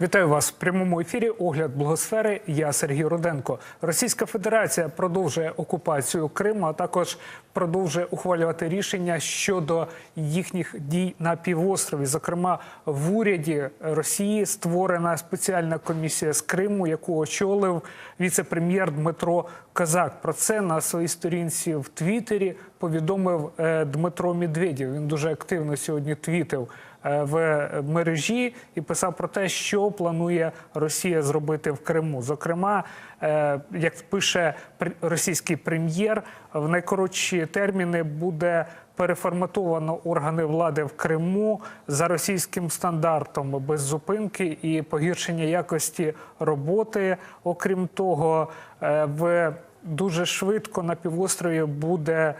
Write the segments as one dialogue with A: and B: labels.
A: Вітаю вас в прямому ефірі. Огляд благосфери. Я Сергій Руденко. Російська Федерація продовжує окупацію Криму, а також продовжує ухвалювати рішення щодо їхніх дій на півострові. Зокрема, в уряді Росії створена спеціальна комісія з Криму, яку очолив віце-прем'єр Дмитро Казак. Про це на своїй сторінці в Твіттері повідомив е, Дмитро Медведєв. Він дуже активно сьогодні твітив в мережі і писав про те, що планує Росія зробити в Криму. Зокрема, е, як пише російський прем'єр, в найкоротші терміни буде переформатовано органи влади в Криму за російським стандартом без зупинки і погіршення якості роботи. Окрім того, е, в дуже швидко на півострові буде е,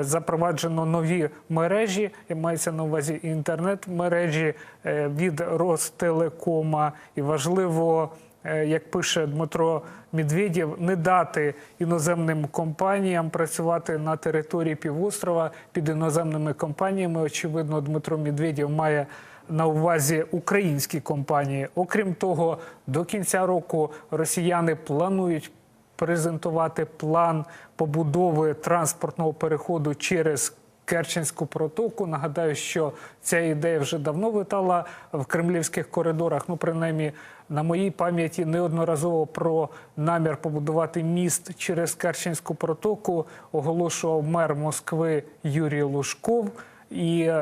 A: запроваджено нові мережі, мається на увазі інтернет-мережі е, від Ростелекома. І важливо, е, як пише Дмитро Медведєв, не дати іноземним компаніям працювати на території півострова під іноземними компаніями. Очевидно, Дмитро Медведєв має на увазі українські компанії. Окрім того, до кінця року росіяни планують презентувати план побудови транспортного переходу через Керченську протоку. Нагадаю, що ця ідея вже давно витала в кремлівських коридорах. Ну, принаймні, на моїй пам'яті неодноразово про намір побудувати міст через Керченську протоку оголошував мер Москви Юрій Лужков. І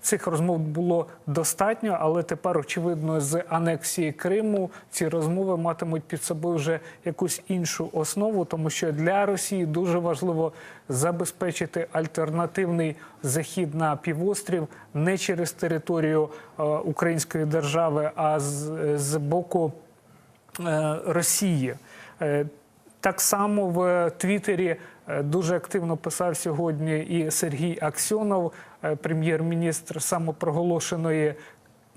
A: цих розмов було достатньо, але тепер, очевидно, з анексії Криму ці розмови матимуть під собою вже якусь іншу основу, тому що для Росії дуже важливо забезпечити альтернативний захід на півострів не через територію е, Української держави, а з, з боку е, Росії. Е, Так само в Твіттері дуже активно писав сьогодні і Сергій Аксьонов, е, прем'єр-міністр самопроголошеної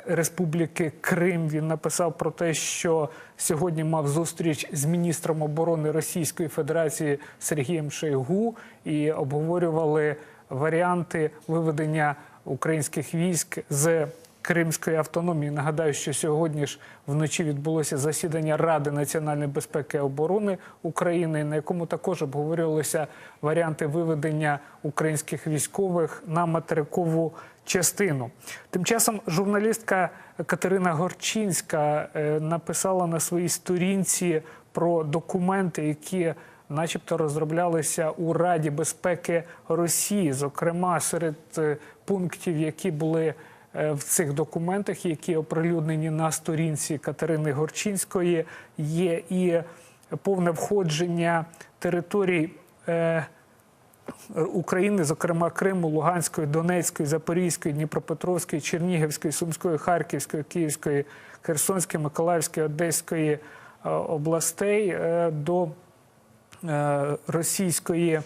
A: Республіки Крим. Він написав про те, що сьогодні мав зустріч з міністром оборони Російської Федерації Сергієм Шойгу і обговорювали варіанти виведення українських військ з Кримської автономії. Нагадаю, що сьогодні ж вночі відбулося засідання Ради національної безпеки і оборони України, на якому також обговорювалися варіанти виведення українських військових на материкову частину. Тим часом журналістка Катерина Горчинська е, написала на своїй сторінці про документи, які начебто розроблялися у Раді безпеки Росії, зокрема серед е, пунктів, які були в цих документах, які оприлюднені на сторінці Катерини Горчинської, є і повне входження територій. е, України, зокрема Криму, Луганської, Донецької, Запорізької, Дніпропетровської, Чернігівської, Сумської, Харківської, Київської, Херсонської, Миколаївської, Одеської е, областей е, до е, Російської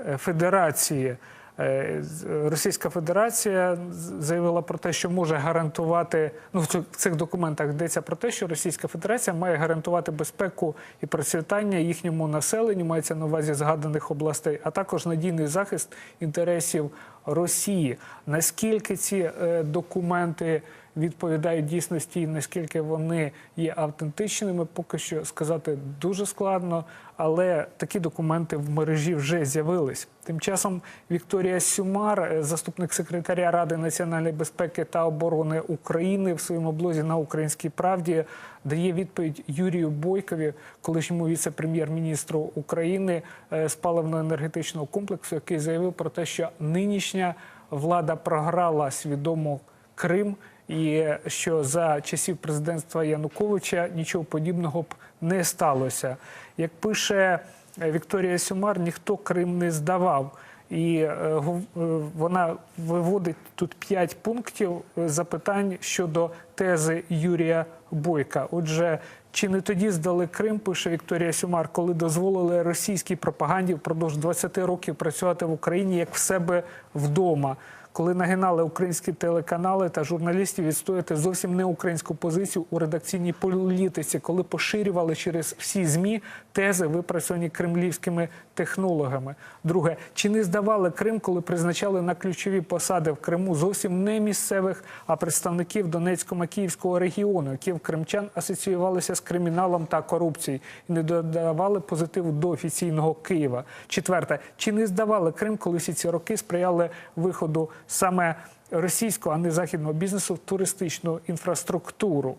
A: е, Федерації. Е, Російська Федерація заявила про те, що може гарантувати ну в цих документах йдеться про те, що Російська Федерація має гарантувати безпеку і процвітання їхньому населенню, мається на увазі згаданих областей, а також надійний захист інтересів Росії. Наскільки ці е, документи відповідають дійсності, і наскільки вони є автентичними, поки що сказати дуже складно. Але такі документи в мережі вже з'явились. Тим часом Вікторія Сюмар, е, заступник секретаря Ради національної безпеки та оборони України, в своєму блозі на Українській правді дає відповідь Юрію Бойкові, колишньому віце-прем'єр-міністру України е, з паливно-енергетичного комплексу, який заявив про те, що нинішня влада програла свідомо Крим, і що за часів президентства Януковича нічого подібного б не сталося. Як пише е, Вікторія Сюмар, ніхто Крим не здавав. І е, е, вона виводить тут п'ять пунктів е, запитань щодо тези Юрія Бойка. Отже, Чи не тоді здали Крим, пише Вікторія Сюмар, коли дозволили російській пропаганді впродовж 20 років працювати в Україні як в себе вдома, коли нагинали українські телеканали та журналістів відстояти зовсім не українську позицію у редакційній політиці, коли поширювали через всі змі тези, випрацьовані кремлівськими технологами. Друге, чи не здавали Крим, коли призначали на ключові посади в Криму зовсім не місцевих, а представників Донецько-Макіївського регіону, які в кримчан асоціювалися з криміналом та корупцією і не додавали позитиву до офіційного Києва. Четверте, чи не здавали Крим, коли всі ці роки сприяли виходу саме російського, а не західного бізнесу в туристичну інфраструктуру?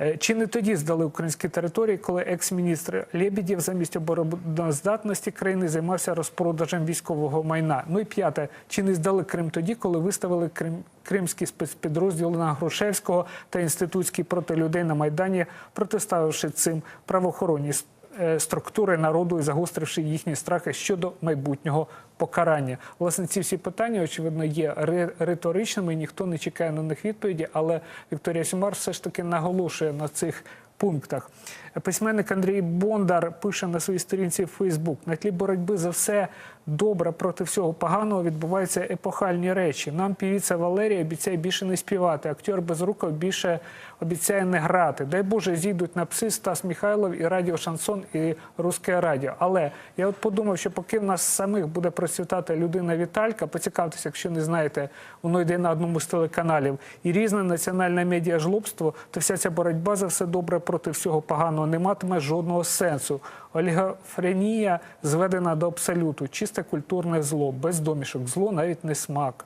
A: Е, Чи не тоді здали українські території, коли екс-міністр Лебедєв замість обороноздатності країни займався розпродажем військового майна? Ну і п'яте, чи не здали Крим тоді, коли виставили Крим, кримські спецпідрозділи на Грушевського та інститутський проти людей на Майдані, протиставивши цим правоохоронні структури народу і загостривши їхні страхи щодо майбутнього покарання. Власне, ці всі питання, очевидно, є ри- риторичними, ніхто не чекає на них відповіді, але Вікторія Сюмар все ж таки наголошує на цих пунктах. Письменник Андрій Бондар пише на своїй сторінці в Фейсбук: на тлі боротьби за все добре проти всього поганого відбуваються епохальні речі. Нам півіця Валерія обіцяє більше не співати. Актер Безруков більше обіцяє не грати. Дай Боже, зійдуть на пси Стас Михайлов і Радіо Шансон і Русське Радіо. Але я от подумав, що поки в нас самих буде процвітати людина Віталька, поцікавтеся, якщо не знаєте, воно йде на одному з телеканалів, і різне національне медіажлобство, то вся ця боротьба за все добре проти всього поганого не матиме жодного сенсу. Олігофренія зведена до абсолюту, чисте культурне зло, без домішок, зло навіть не смак.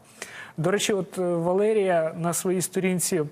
A: До речі, от е, Валерія на своїй сторінці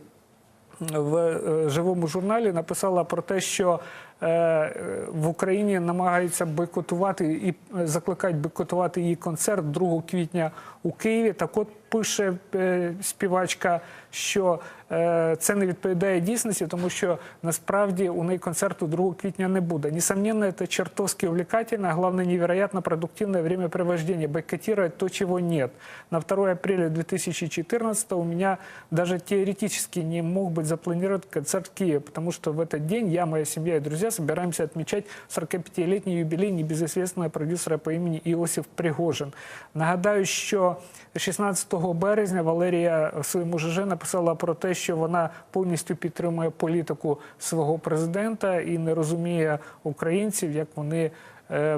A: в е, живому журналі написала про те, що в Україні намагаються бойкотувати і е, закликають бойкотувати її концерт 2 квітня у Києві. Так от пише е, співачка, що е, це не відповідає дійсності, тому що насправді у неї концерту 2 квітня не буде. Несомненно, це чертовски увлекательно, а главное, невероятно продуктивное времяпровождение. Бойкотировать то, чего нет. На 2 апреля 2014 у меня даже теоретически не мог быть запланирован концерт в Киеве, потому что в этот день я, моя семья и друзья собираемся отмечать 45-летний юбилей небезызвестного продюсера по імені Іосиф Пригожин. Нагадаю, що 16 березня Валерія своєму ЖЖ написала про те, що вона повністю підтримує політику свого президента і не розуміє українців, як вони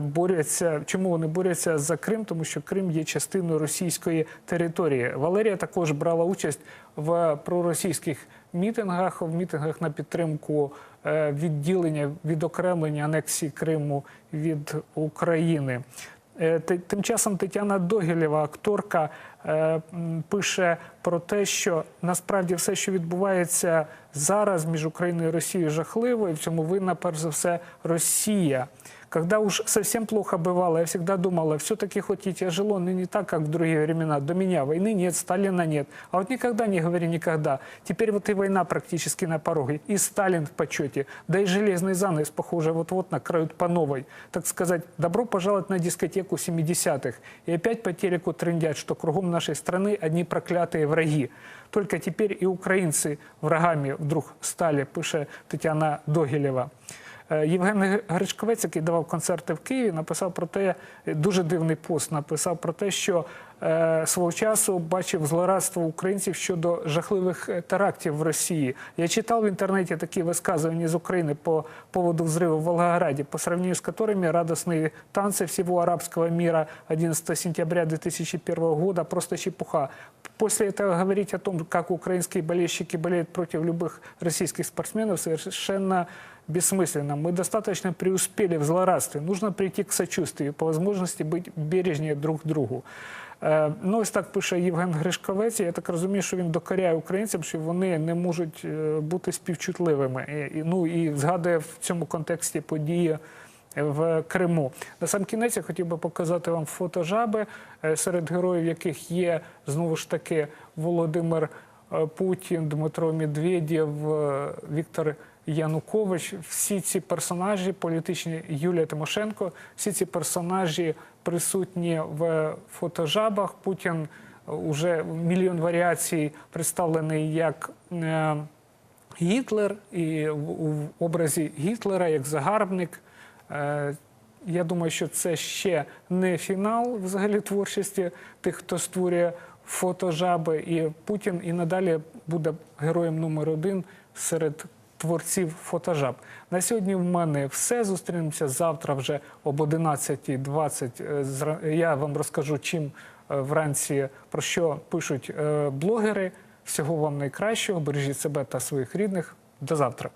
A: борються. Чому вони борються за Крим? Тому що Крим є частиною російської території. Валерія також брала участь в проросійських мітингах, в мітингах на підтримку е, відділення, відокремлення анексії Криму від України. Е, Тим часом Тетяна Догілєва, акторка, е, пише про те, що насправді все, що відбувається зараз між Україною і Росією, жахливо, і в цьому винна перш за все Росія. Когда уж совсем плохо бывало, я всегда думала, все-таки хоть и тяжело, но не так, как в другие времена. До меня войны нет, Сталина нет. А вот никогда не говори никогда. Теперь вот и война практически на пороге, и Сталин в почете, да и железный занавес, похоже, вот-вот накроют по новой. Так сказать, добро пожаловать на дискотеку 70-х. И опять по телеку трындят, что кругом нашей страны одни проклятые враги. Только теперь и украинцы врагами вдруг стали, пише Тетяна Догілєва. Е, Євген Гречковець, який давав концерти в Києві, написав про те, е, дуже дивний пост написав про те, що е, свого часу бачив злорадство українців щодо жахливих е, терактів в Росії. Я читав в интернете такие высказывания из Украины по поводу взрыва в Волгограде, по сравнению с которыми радостные танцы всего арабского мира 11 сентября 2001 года просто чепуха. После этого говорить о том, как украинские болельщики болеют против любых российских спортсменов, совершенно бессмысленно. Мы достаточно преуспели в злорадстве. Нужно прийти к сочувствию, по возможности быть бережнее друг к другу. Е, Ну, ось так пише Євген Гришковець. Я так розумію, що він докоряє українцям, що вони не можуть е, бути співчутливими. І, і, ну, і згадує в цьому контексті події в Криму. На сам кінець я хотів би показати вам фото жаби, е, серед героїв яких є знову ж таки Володимир е, Путін, Дмитро Медведєв, е, Віктор Янукович. Всі ці персонажі, політичні Юлія Тимошенко, всі ці персонажі присутні в фотожабах. Путін уже мільйон варіацій представлений як. е, Гітлер і в, образі Гітлера як загарбник. Е, я думаю, що це ще не фінал взагалі творчості тих, хто створює фотожаби. І Путін і надалі буде героєм номер один серед творців фотожаб. На сьогодні в мене все. Зустрінемося завтра вже об 11.20. Е, Я вам розкажу, чим е, вранці про що пишуть е, блогери. Всього вам найкращого. Бережіть себе та своїх рідних. До завтра.